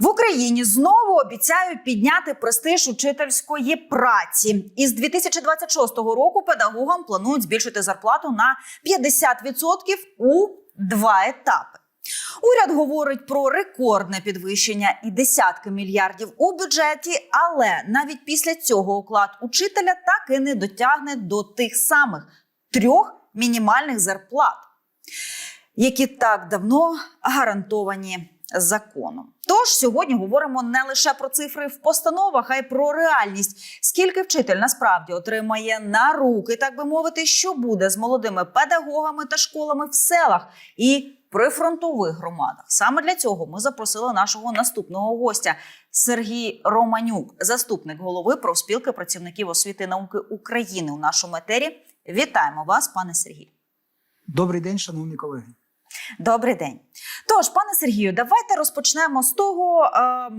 В Україні знову обіцяють підняти престиж учительської праці. Із 2026 року педагогам планують збільшити зарплату на 50% у два етапи. Уряд говорить про рекордне підвищення і десятки мільярдів у бюджеті, але навіть після цього оклад учителя так і не дотягне до тих самих трьох мінімальних зарплат, які так давно гарантовані законом. Тож сьогодні говоримо не лише про цифри в постановах, а й про реальність. Скільки вчитель насправді отримає на руки, так би мовити, що буде з молодими педагогами та школами в селах і прифронтових громадах. Саме для цього ми запросили нашого наступного гостя Сергій Романюк, заступник голови профспілки працівників освіти і науки України у нашому етері. Вітаємо вас, пане Сергію. Добрий день, шановні колеги. Добрий день. Тож, пане Сергію, давайте розпочнемо з того, е,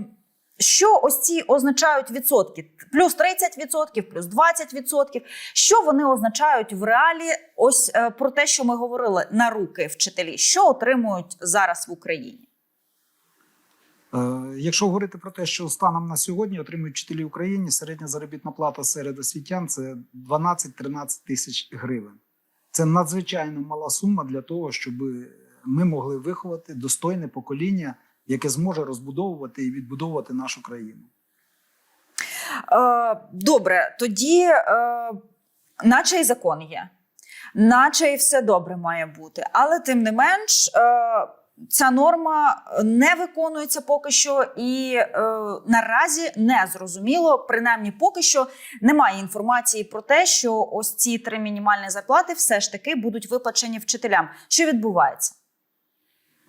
що ось ці означають відсотки: плюс 30%, плюс 20%. Що вони означають в реалі? Ось е, про те, що ми говорили на руки вчителі, що отримують зараз в Україні. Е, Якщо говорити про те, що станом на сьогодні отримують вчителі в Україні, середня заробітна плата серед освітян це 12-13 тисяч гривень. Це надзвичайно мала сума для того, щоб ми могли виховати достойне покоління, яке зможе розбудовувати і відбудовувати нашу країну. Е, добре, тоді, е, наче й закон є, наче і все добре має бути. Але тим не менш, е, ця норма не виконується поки що, і наразі не зрозуміло, принаймні поки що немає інформації про те, що ось ці три мінімальні зарплати все ж таки будуть виплачені вчителям. Що відбувається?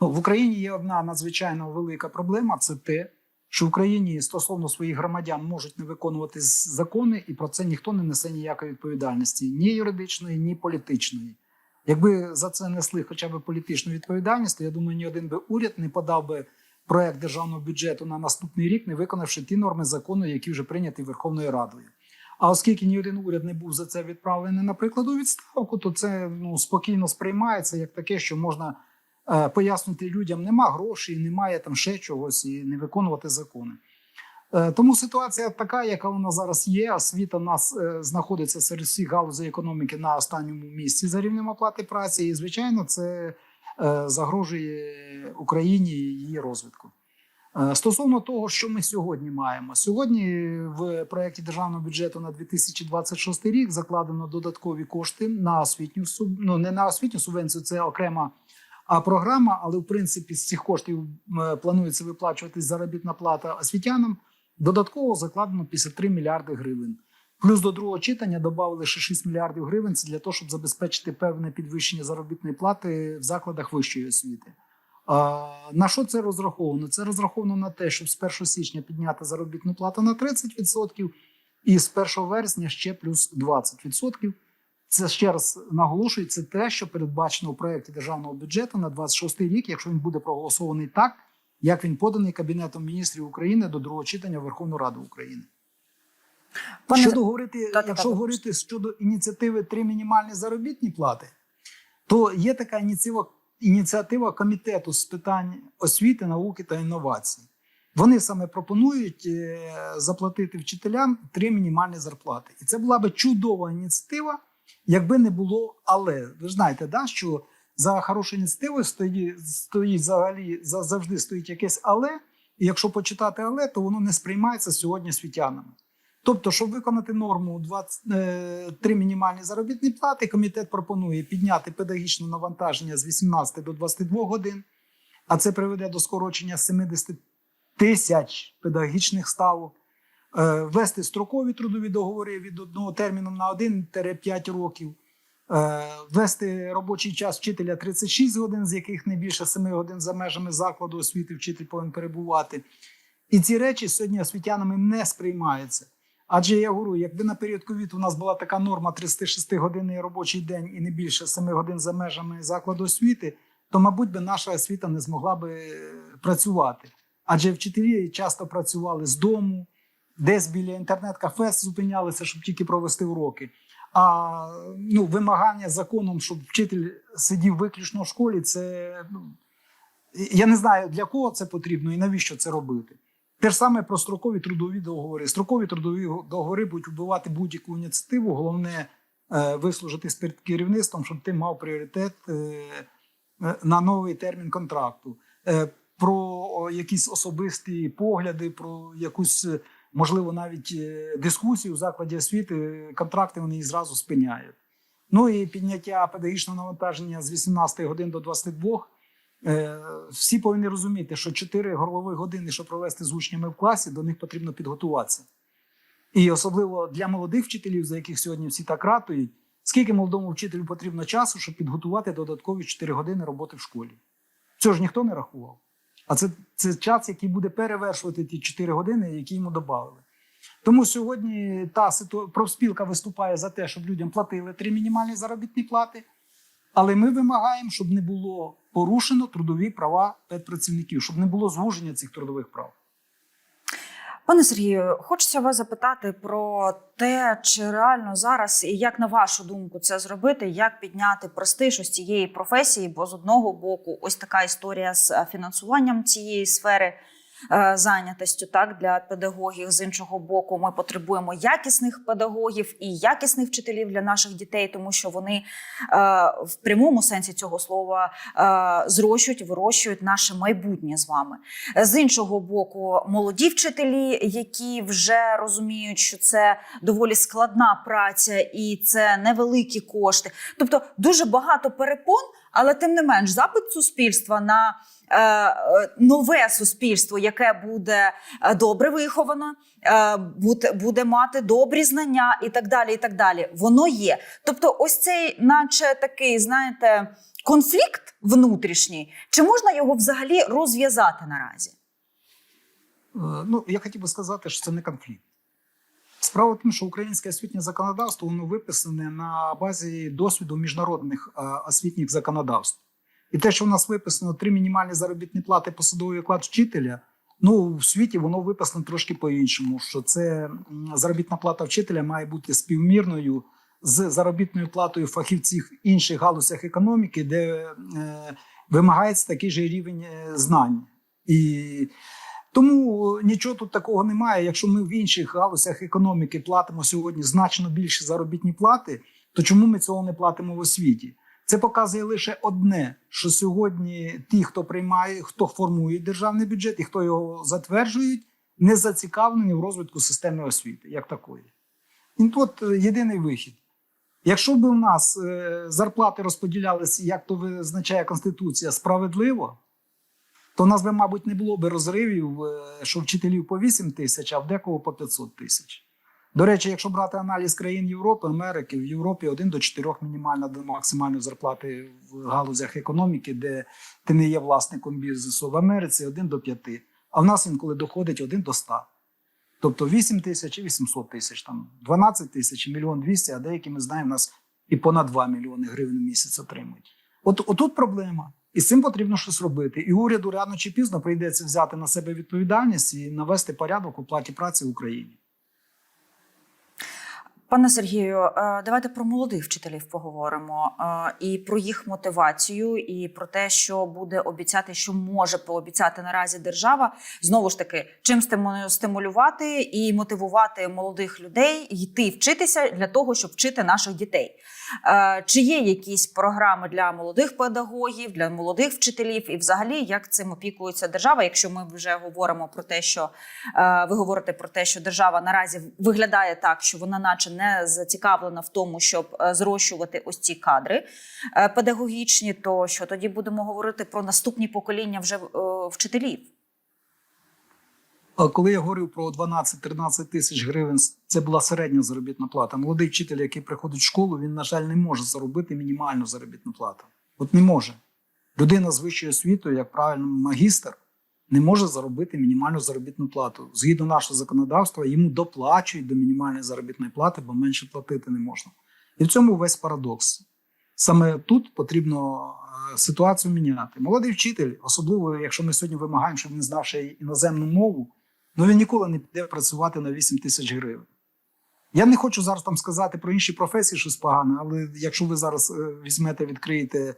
Ну, В Україні є одна надзвичайно велика проблема: це те, що в Україні стосовно своїх громадян можуть не виконувати закони, і про це ніхто не несе ніякої відповідальності, ні юридичної, ні політичної. Якби за це несли хоча б політичну відповідальність, то я думаю, ні один би уряд не подав би проект державного бюджету на наступний рік, не виконавши ті норми закону, які вже прийняті Верховною Радою. А оскільки ні один уряд не був за це відправлений, наприклад, у відставку, то це ну спокійно сприймається як таке, що можна пояснити людям, нема грошей, немає там ще чогось і не виконувати закони. Е, Тому ситуація така, яка вона зараз є. Освіта нас е, знаходиться серед всіх галузей економіки на останньому місці за рівнем оплати праці, і звичайно, це е, загрожує Україні і її розвитку. Е, Стосовно того, що ми сьогодні маємо, сьогодні в проєкті державного бюджету на 2026 рік закладено додаткові кошти на освітню ну, не на освітню субвенцію, це окрема а програма. Але в принципі з цих коштів е, планується виплачуватись заробітна плата освітянам. Додатково закладено 53 мільярди гривень. Плюс до другого читання додали ще 6 мільярдів гривень. Це для того, щоб забезпечити певне підвищення заробітної плати в закладах вищої освіти. А, на що це розраховано? Це розраховано на те, щоб з 1 січня підняти заробітну плату на 30% і з 1 вересня ще плюс 20%. Це ще раз наголошую, це те, що передбачено у проєкті державного бюджету на 26 рік, якщо він буде проголосований так, як він поданий Кабінетом міністрів України до другого читання в Верховну Раду України. Пане- Щодо говорити, Та-та-та, якщо вибачте. говорити щодо ініціативи три мінімальні заробітні плати, то є така ініціатива, ініціатива комітету з питань освіти, науки та інновацій. Вони саме пропонують е, заплатити вчителям три мінімальні зарплати. І це була би чудова ініціатива, якби не було але. Ви знаєте, да, що за хорошою ініціативою стоїть, стоїть взагалі за- завжди стоїть якесь але. І якщо почитати але, то воно не сприймається сьогодні світянами. Тобто, щоб виконати норму 23 мінімальні заробітні плати, комітет пропонує підняти педагогічне навантаження з 18 до 22 годин, а це приведе до скорочення 70 тисяч педагогічних ставок, е, ввести строкові трудові договори від одного терміну на 1-5 років, е, ввести робочий час вчителя 36 годин, з яких не більше 7 годин за межами закладу освіти вчитель повинен перебувати. І ці речі сьогодні освітянами не сприймаються. Адже я говорю, якби на період ковіду у нас була така норма 36 годинний робочий день і не більше 7 годин за межами закладу освіти, то, мабуть, би наша освіта не змогла би е, працювати. Адже вчителі часто працювали з дому, десь біля інтернет-кафе зупинялися, щоб тільки провести уроки. А ну, вимагання законом, щоб вчитель сидів виключно в школі, це ну, Я не знаю, для кого це потрібно і навіщо це робити. Те ж саме про строкові трудові договори. Строкові трудові договори будуть вбивати будь-яку ініціативу. Головне е, вислужитись перед керівництвом, щоб ти мав пріоритет е, е, на новий термін контракту. Е, про якісь особисті погляди, про якусь, можливо, навіть е, дискусію в закладі освіти, контракти вони зразу спиняють. Ну і підняття педагогічного навантаження з 18 годин до 22. Е, Всі повинні розуміти, що 4 горлові години, щоб провести з учнями в класі, до них потрібно підготуватися. І особливо для молодих вчителів, за яких сьогодні всі так ратують, скільки молодому вчителю потрібно часу, щоб підготувати додаткові 4 години роботи в школі. Цього ж ніхто не рахував. А це, це час, який буде перевершувати ті 4 години, які йому додали. Тому сьогодні та ситу... профспілка виступає за те, щоб людям платили три мінімальні заробітні плати. Але ми вимагаємо, щоб не було порушено трудові права педпрацівників, щоб не було звуження цих трудових прав. Пане Сергію, хочеться вас запитати про те, чи реально зараз і як на вашу думку це зробити, як підняти престиж ось цієї професії, бо з одного боку, ось така історія з е, фінансуванням цієї сфери. Е, Зайнятостю так для педагогів з іншого боку, ми потребуємо якісних педагогів і якісних вчителів для наших дітей, тому що вони е, в прямому сенсі цього слова е, зрощують, вирощують наше майбутнє з вами. З іншого боку, молоді вчителі, які вже розуміють, що це доволі складна праця і це невеликі кошти. Тобто дуже багато перепон, але тим не менш, запит суспільства на е, е, нове суспільство, яке буде е, добре виховано, е, буде, буде мати добрі знання і так далі. І так далі. Воно є. Тобто, ось цей, наче такий, знаєте, конфлікт внутрішній, чи можна його взагалі розв'язати наразі? Е, Ну, я хотів би сказати, що це не конфлікт. Справа в тому, що українське освітнє законодавство воно виписане на базі досвіду міжнародних е, освітніх законодавств. І те, що в нас виписано три мінімальні заробітні плати посадовий оклад вчителя, ну в світі воно виписано трошки по-іншому. Що це заробітна плата вчителя має бути співмірною з заробітною платою фахівців в інших галузях економіки, де е, вимагається такий же рівень е, знань. І тому нічого тут такого немає. Якщо ми в інших галузях економіки платимо сьогодні значно більше заробітні плати, то чому ми цього не платимо в освіті? Це показує лише одне: що сьогодні ті, хто приймає, хто формує державний бюджет і хто його затверджують, не зацікавлені в розвитку системи освіти як такої. І тут е, єдиний вихід. Якщо б у нас е, зарплати розподілялися, як то визначає Конституція, справедливо, то в нас би, мабуть, не було б розривів, е, що вчителів по 8 тисяч, а в декого по 500 тисяч. До речі, якщо брати аналіз країн Європи, Америки, в Європі 1 до 4 мінімальна до максимальної зарплати в галузях економіки, де ти не є власником бізнесу, в Америці 1 до 5. А в нас інколи доходить 1 до 100. Тобто 8 тисяч і 800 тисяч, там 12 тисяч мільйон 200, а деякі ми знаємо, у нас і понад 2 мільйони гривень в місяць отримують. От отут проблема. І з цим потрібно щось робити. І уряду рано чи пізно прийдеться взяти на себе відповідальність і навести порядок у платі праці в Україні. Пане Сергію, е, давайте про молодих вчителів поговоримо е, і про їх мотивацію, і про те, що буде обіцяти, що може пообіцяти наразі держава. Знову ж таки, чим стиму- стимулювати і мотивувати молодих людей йти вчитися для того, щоб вчити наших дітей. Е, Чи є якісь програми для молодих педагогів, для молодих вчителів, і взагалі як цим опікується держава? Якщо ми вже говоримо про те, що ви говорите про те, що держава наразі виглядає так, що вона, наче, не зацікавлена в тому, щоб е, зрощувати ось ці кадри е, педагогічні, то що тоді будемо говорити про наступні покоління вже е, вчителів? Коли я говорив про 12-13 тисяч гривень, це була середня заробітна плата. Молодий вчитель, який приходить в школу, він, на жаль, не може заробити мінімальну заробітну плату. От не може. Людина з вищою освітою, як правильно, магістр, не може заробити мінімальну заробітну плату. Згідно нашого законодавства, йому доплачують до мінімальної заробітної плати, бо менше платити не можна. І в цьому весь парадокс. Саме тут потрібно е, ситуацію міняти. Молодий вчитель, особливо якщо ми сьогодні вимагаємо, щоб він знав ще іноземну мову, ну він ніколи не піде працювати на 8 тисяч гривень. Я не хочу зараз там сказати про інші професії щось погане, але якщо ви зараз е, візьмете, відкриєте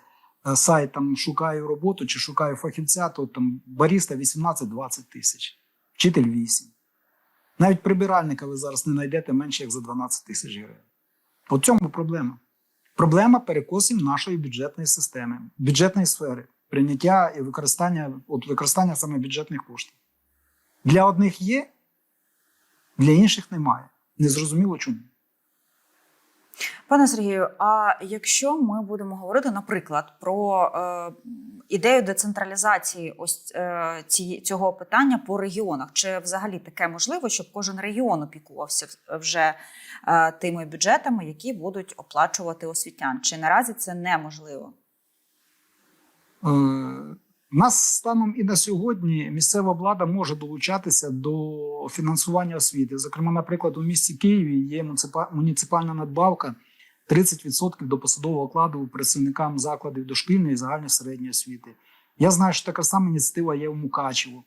сайт там шукаю роботу чи шукаю фахівця, то там баріста 18-20 тисяч, вчитель 8. Навіть прибиральника ви зараз не знайдете менше як за 12 тисяч гривень. У цьому проблема. Проблема перекосів нашої бюджетної системи, бюджетної сфери, прийняття і використання, от використання саме бюджетних коштів. Для одних є, для інших немає. Незрозуміло чому. Пане Сергію, а якщо ми будемо говорити, наприклад, про е, ідею децентралізації ось е, ці, цього питання по регіонах, чи взагалі таке можливо, щоб кожен регіон опікувався вже е, тими бюджетами, які будуть оплачувати освітян? Чи наразі це неможливо? Е, нас станом і на сьогодні місцева влада може долучатися до фінансування освіти. Зокрема, наприклад, у місті Києві є муніципальна надбавка 30% до посадового окладу працівникам закладів дошкільної і загальної середньої освіти. Я знаю, що така сама ініціатива є у Мукачево.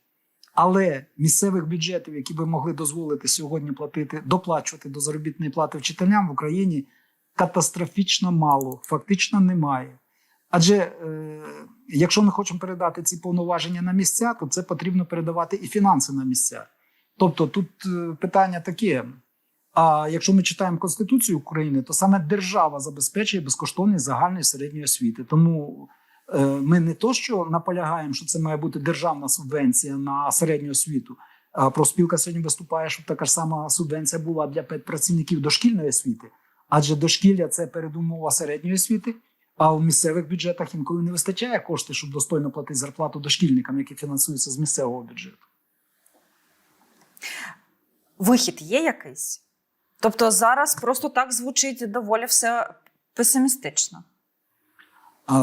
Але місцевих бюджетів, які би могли дозволити сьогодні платити, доплачувати до заробітної плати вчителям в Україні, катастрофічно мало, фактично немає. Адже е, якщо ми хочемо передати ці повноваження на місця, то це потрібно передавати і фінанси на місця. Тобто тут е, питання таке. А якщо ми читаємо Конституцію України, то саме держава забезпечує безкоштовність загальної середньої освіти. Тому е, ми не то, що наполягаємо, що це має бути державна субвенція на середню освіту. А профспілка сьогодні виступає, щоб така ж сама субвенція була для педпрацівників дошкільної освіти, адже дошкілля це передумова середньої освіти. А у місцевих бюджетах інколи не вистачає коштів, щоб достойно платити зарплату дошкільникам, які фінансуються з місцевого бюджету. Вихід є якийсь? Тобто зараз просто так звучить доволі все песимістично.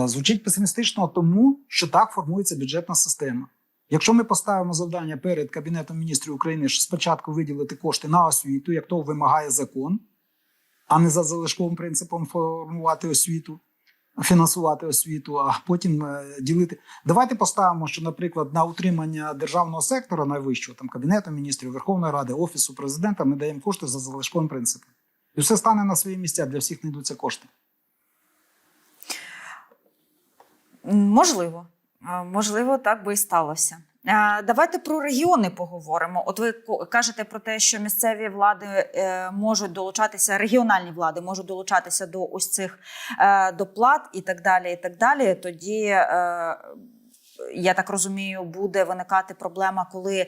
Звучить песимістично тому, що так формується бюджетна система. Якщо ми поставимо завдання перед Кабінетом міністрів України, що спочатку виділити кошти на освіту, як того вимагає закон, а не за залишковим принципом формувати освіту, фінансувати освіту, а потім е, ділити. Давайте поставимо, що, наприклад, на утримання державного сектора найвищого, там Кабінету міністрів, Верховної Ради, Офісу президента, ми даємо кошти за залишковим принципом. І все стане на свої місця, для всіх знайдуться кошти. Можливо, можливо, так би і сталося. Е, Давайте про регіони поговоримо. От ви кажете про те, що місцеві влади е, можуть долучатися, регіональні влади можуть долучатися до ось цих е, доплат і так далі. І так далі. Тоді я так розумію, буде виникати проблема, коли е,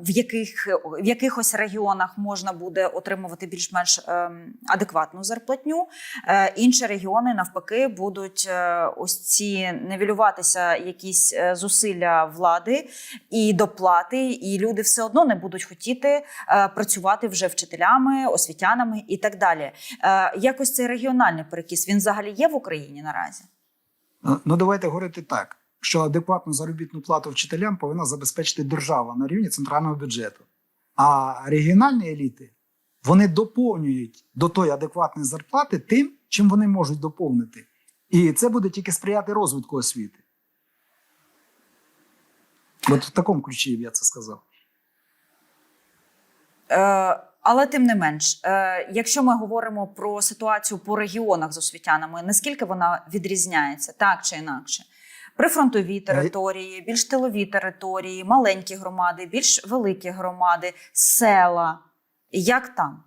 в яких в якихось регіонах можна буде отримувати більш-менш ем, адекватну зарплатню. Е, Інші регіони навпаки будуть е, ось ці невілюватися якісь зусилля влади і доплати, і люди все одно не будуть хотіти працювати вже вчителями, освітянами і так далі. Якось цей регіональний перекіс він взагалі є в Україні наразі. Ну, давайте говорити так, що адекватну заробітну плату вчителям повинна забезпечити держава на рівні центрального бюджету. А регіональні еліти вони доповнюють до тої адекватної зарплати тим, чим вони можуть доповнити. І це буде тільки сприяти розвитку освіти. От в такому ключі я це сказав. Е, але тим не менш, е, якщо ми говоримо про ситуацію по регіонах з освітянами, наскільки вона відрізняється так чи інакше? Прифронтові території, більш тилові території, маленькі громади, більш великі громади, села. Як там?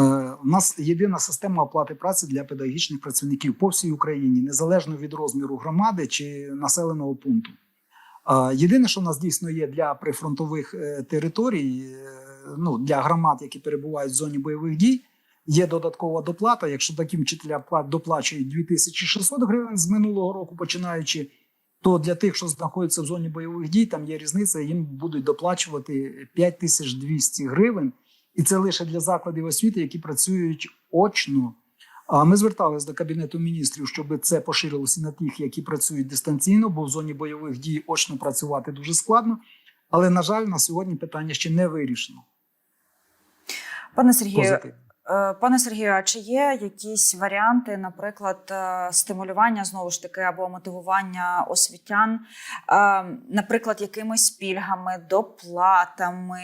Е, У нас єдина система оплати праці для педагогічних працівників по всій Україні, незалежно від розміру громади чи населеного пункту. Е, Єдине, що в нас дійсно є для прифронтових е, територій, ну для громад, які перебувають в зоні бойових дій, є додаткова доплата. Якщо таким вчителям пла- доплачують 2600 гривень з минулого року, починаючи, то для тих, що знаходяться в зоні бойових дій, там є різниця, їм будуть доплачувати 5200 гривень. І це лише для закладів освіти, які працюють очно. А ми зверталися до кабінету міністрів, щоб це поширилося на тих, які працюють дистанційно, бо в зоні бойових дій очно працювати дуже складно. Але на жаль, на сьогодні питання ще не вирішено. Пане Сергію, Позитивно. Е, Пане Сергію, а чи є якісь варіанти, наприклад, е, стимулювання знову ж таки або мотивування освітян, е, наприклад, якимись пільгами, доплатами,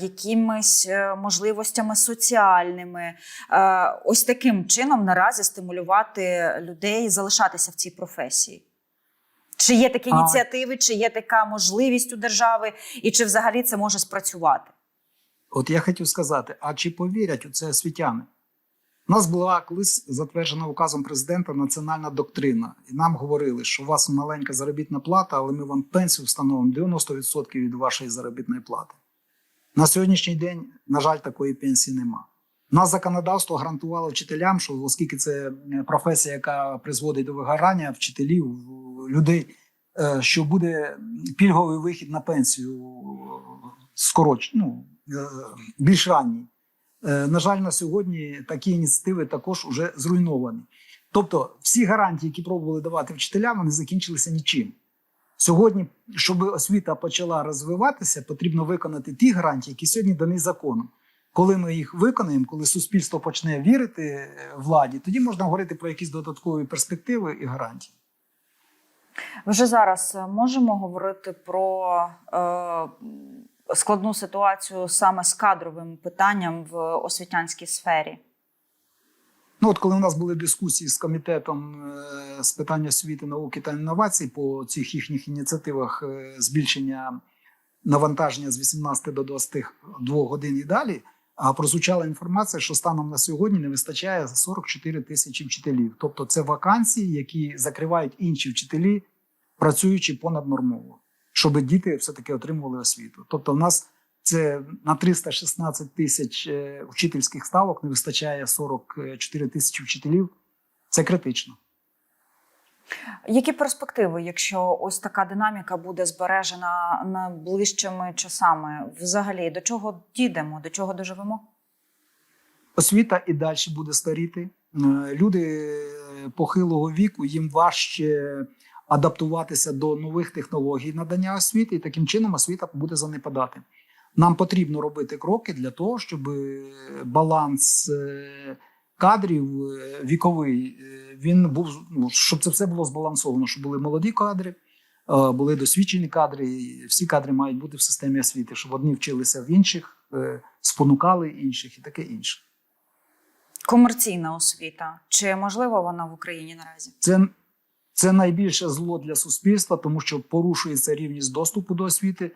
якимись можливостями соціальними, ось таким чином наразі стимулювати людей залишатися в цій професії? Чи є такі ініціативи, чи є така можливість у держави, і чи взагалі це може спрацювати? От я хотів сказати: а чи повірять у це освітяни? У нас була колись затверджена указом президента національна доктрина, і нам говорили, що у вас маленька заробітна плата, але ми вам пенсію встановимо 90% від вашої заробітної плати. На сьогоднішній день, на жаль, такої пенсії нема. Нас законодавство гарантувало вчителям, що оскільки це е, професія, яка призводить до вигорання вчителів, людей, е, що буде пільговий вихід на пенсію скороч, ну, е, більш ранній. Е, На жаль, на сьогодні такі ініціативи також вже зруйновані. Тобто, всі гарантії, які пробували давати вчителям, вони закінчилися нічим. Сьогодні, щоб освіта почала розвиватися, потрібно виконати ті гарантії, які сьогодні дані законом. Коли ми їх виконаємо, коли суспільство почне вірити е, владі, тоді можна говорити про якісь додаткові перспективи і гарантії. Вже зараз е, можемо говорити про е, складну ситуацію саме з кадровим питанням в освітянській сфері. Ну, от коли у нас були дискусії з комітетом е, з питань освіти, науки та інновацій по цих їхніх ініціативах е, збільшення навантаження з 18 до 22 годин і далі, а прозвучала інформація, що станом на сьогодні не вистачає 44 тисячі вчителів. Тобто це вакансії, які закривають інші вчителі, працюючи понаднормово, щоб діти все-таки отримували освіту. Тобто, в нас це на 316 тисяч е, вчительських ставок не вистачає 44 тисячі вчителів. Це критично. Які перспективи, якщо ось така динаміка буде збережена найближчими часами? Взагалі, до чого дійдемо, до чого доживемо? Освіта і далі буде старіти. Е, Люди е, похилого віку їм важче адаптуватися до нових технологій надання освіти, і таким чином освіта буде занепадати. Нам потрібно робити кроки для того, щоб е, баланс е, кадрів е, віковий він був ну, щоб це все було збалансовано, щоб були молоді кадри, були досвідчені кадри. і Всі кадри мають бути в системі освіти, щоб одні вчилися в інших, спонукали інших і таке інше. Комерційна освіта. Чи можлива вона в Україні наразі? Це, це найбільше зло для суспільства, тому що порушується рівність доступу до освіти.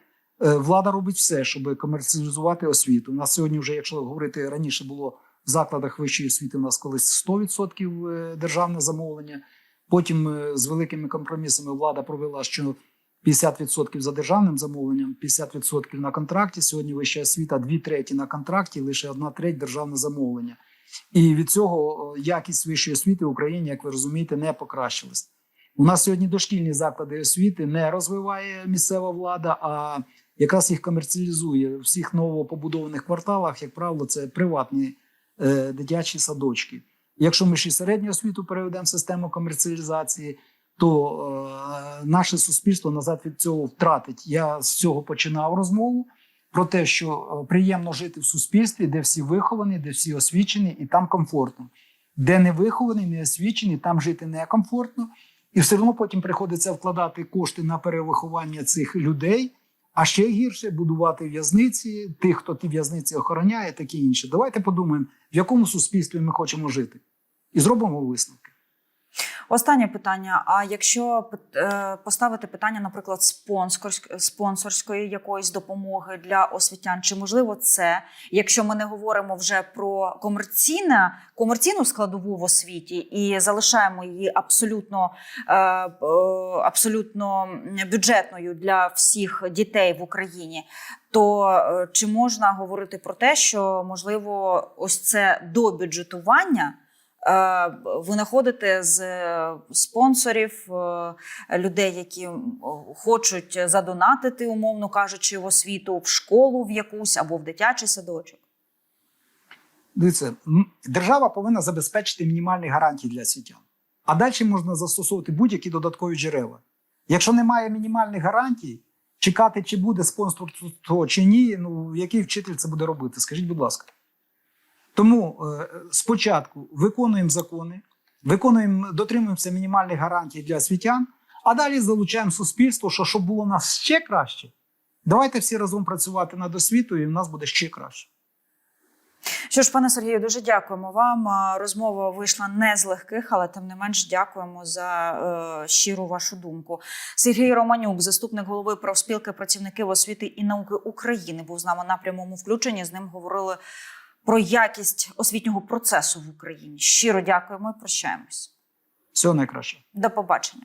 Е, Влада робить все, щоб комерціалізувати освіту. У нас сьогодні, вже якщо говорити раніше, було в закладах вищої освіти. У нас колись 100% е, державне замовлення. Потім е, з великими компромісами влада провела, що 50% за державним замовленням, 50% на контракті. Сьогодні вища освіта, дві треті на контракті, лише одна треть державне замовлення. І від цього якість вищої освіти в Україні, як ви розумієте, не покращилась. У нас сьогодні дошкільні заклади освіти не розвиває місцева влада, а якраз їх комерціалізує. У всіх новопобудованих кварталах, як правило, це приватні е, дитячі садочки. Якщо ми ще середню освіту переведемо в систему комерціалізації, то е, наше суспільство назад від цього втратить. Я з цього починав розмову про те, що е, приємно жити в суспільстві, де всі виховані, де всі освічені, і там комфортно. Де не виховані, не освічені, там жити некомфортно. І все одно потім приходиться вкладати кошти на перевиховання цих людей, а ще гірше будувати в'язниці, тих, хто ті в'язниці охороняє, таке інше. Давайте подумаємо, в якому суспільстві ми хочемо жити, і зробимо висновки. Останнє питання: а якщо е, поставити питання, наприклад, спонсорськ- спонсорської якоїсь допомоги для освітян, чи можливо це, якщо ми не говоримо вже про комерційне, комерційну складову в освіті і залишаємо її абсолютно, е, е, абсолютно бюджетною для всіх дітей в Україні, то чи можна говорити про те, що можливо ось це добюджетування? Е, ви знаходите з е, спонсорів е, людей, які хочуть задонатити, умовно кажучи, в освіту, в школу в якусь або в дитячий садочок. Дивіться, держава повинна забезпечити мінімальні гарантії для освітян. А далі можна застосовувати будь-які додаткові джерела. Якщо немає мінімальних гарантій, чекати, чи буде спонсорство чи ні, ну який вчитель це буде робити? Скажіть, будь ласка. Тому е, спочатку виконуємо закони, виконуємо, дотримуємося мінімальних гарантій для освітян, а далі залучаємо суспільство, що щоб було в нас ще краще. Давайте всі разом працювати над освітою, і в нас буде ще краще. Що ж, пане Сергію, дуже дякуємо вам. Розмова вийшла не з легких, але тим не менш дякуємо за е, щиру вашу думку. Сергій Романюк, заступник голови профспілки працівників освіти і науки України, був з нами на прямому включенні. З ним говорили про якість освітнього процесу в Україні. Щиро дякуємо і прощаємось. Всього найкраще. До побачення.